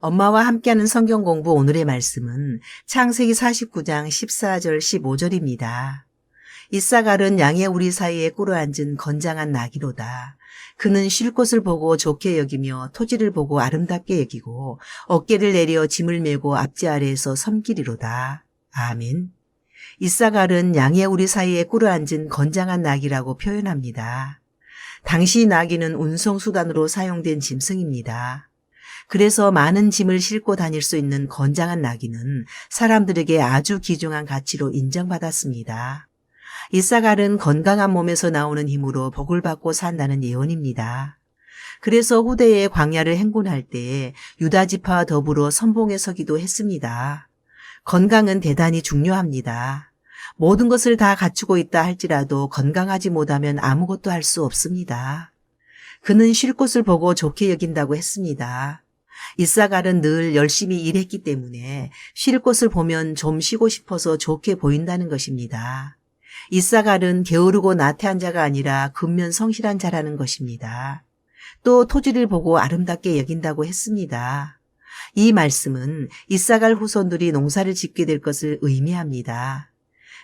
엄마와 함께하는 성경 공부 오늘의 말씀은 창세기 49장 14절 15절입니다. 이사갈은 양의 우리 사이에 꿇어 앉은 건장한 나귀로다. 그는 쉴 곳을 보고 좋게 여기며 토지를 보고 아름답게 여기고 어깨를 내려 짐을 메고 앞지 아래에서 섬기리로다. 아멘. 이사갈은 양의 우리 사이에 꿇어 앉은 건장한 나귀라고 표현합니다. 당시 나귀는 운송수단으로 사용된 짐승입니다. 그래서 많은 짐을 싣고 다닐 수 있는 건장한 나귀는 사람들에게 아주 귀중한 가치로 인정받았습니다. 이사갈은 건강한 몸에서 나오는 힘으로 복을 받고 산다는 예언입니다. 그래서 후대에 광야를 행군할 때 유다 지파와 더불어 선봉에 서기도 했습니다. 건강은 대단히 중요합니다. 모든 것을 다 갖추고 있다 할지라도 건강하지 못하면 아무것도 할 수 없습니다. 그는 쉴 곳을 보고 좋게 여긴다고 했습니다. 이사갈은 늘 열심히 일했기 때문에 쉴 곳을 보면 좀 쉬고 싶어서 좋게 보인다는 것입니다. 이사갈은 게으르고 나태한 자가 아니라 근면 성실한 자라는 것입니다. 또 토지를 보고 아름답게 여긴다고 했습니다. 이 말씀은 이사갈 후손들이 농사를 짓게 될 것을 의미합니다.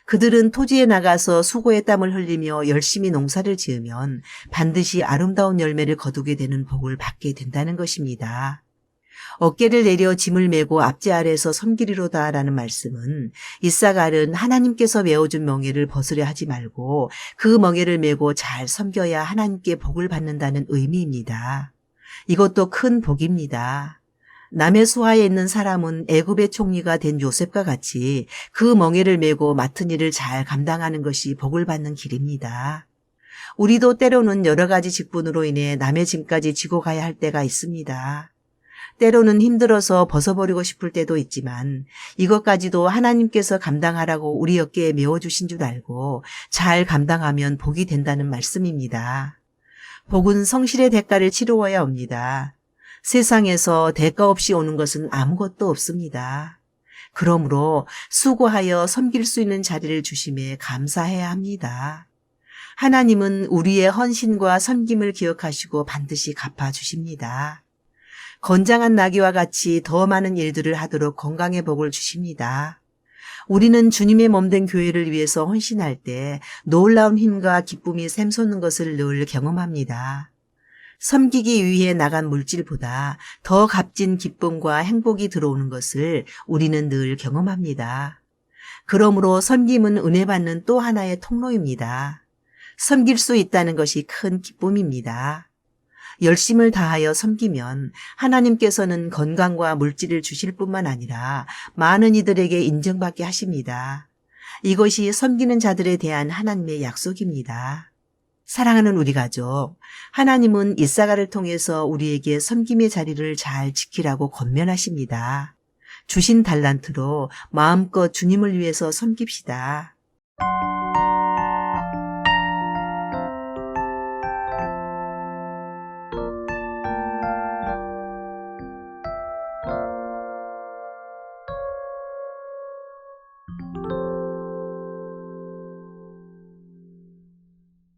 그들은 토지에 나가서 수고의 땀을 흘리며 열심히 농사를 지으면 반드시 아름다운 열매를 거두게 되는 복을 받게 된다는 것입니다. 어깨를 내려 짐을 메고 앞지 아래에서 섬기리로다라는 말씀은 이사갈은 하나님께서 메어준 멍에를 벗으려 하지 말고 그 멍에를 메고 잘 섬겨야 하나님께 복을 받는다는 의미입니다. 이것도 큰 복입니다. 남의 수하에 있는 사람은 애굽의 총리가 된 요셉과 같이 그 멍에를 메고 맡은 일을 잘 감당하는 것이 복을 받는 길입니다. 우리도 때로는 여러 가지 직분으로 인해 남의 짐까지 지고 가야 할 때가 있습니다. 때로는 힘들어서 벗어버리고 싶을 때도 있지만 이것까지도 하나님께서 감당하라고 우리 어깨에 메워주신 줄 알고 잘 감당하면 복이 된다는 말씀입니다. 복은 성실의 대가를 치루어야 옵니다. 세상에서 대가 없이 오는 것은 아무것도 없습니다. 그러므로 수고하여 섬길 수 있는 자리를 주심에 감사해야 합니다. 하나님은 우리의 헌신과 섬김을 기억하시고 반드시 갚아주십니다. 건장한 나귀와 같이 더 많은 일들을 하도록 건강의 복을 주십니다. 우리는 주님의 몸된 교회를 위해서 헌신할 때 놀라운 힘과 기쁨이 샘솟는 것을 늘 경험합니다. 섬기기 위해 나간 물질보다 더 값진 기쁨과 행복이 들어오는 것을 우리는 늘 경험합니다. 그러므로 섬김은 은혜 받는 또 하나의 통로입니다. 섬길 수 있다는 것이 큰 기쁨입니다. 열심을 다하여 섬기면 하나님께서는 건강과 물질을 주실 뿐만 아니라 많은 이들에게 인정받게 하십니다. 이것이 섬기는 자들에 대한 하나님의 약속입니다. 사랑하는 우리 가족, 하나님은 이사가를 통해서 우리에게 섬김의 자리를 잘 지키라고 권면하십니다. 주신 달란트로 마음껏 주님을 위해서 섬깁시다.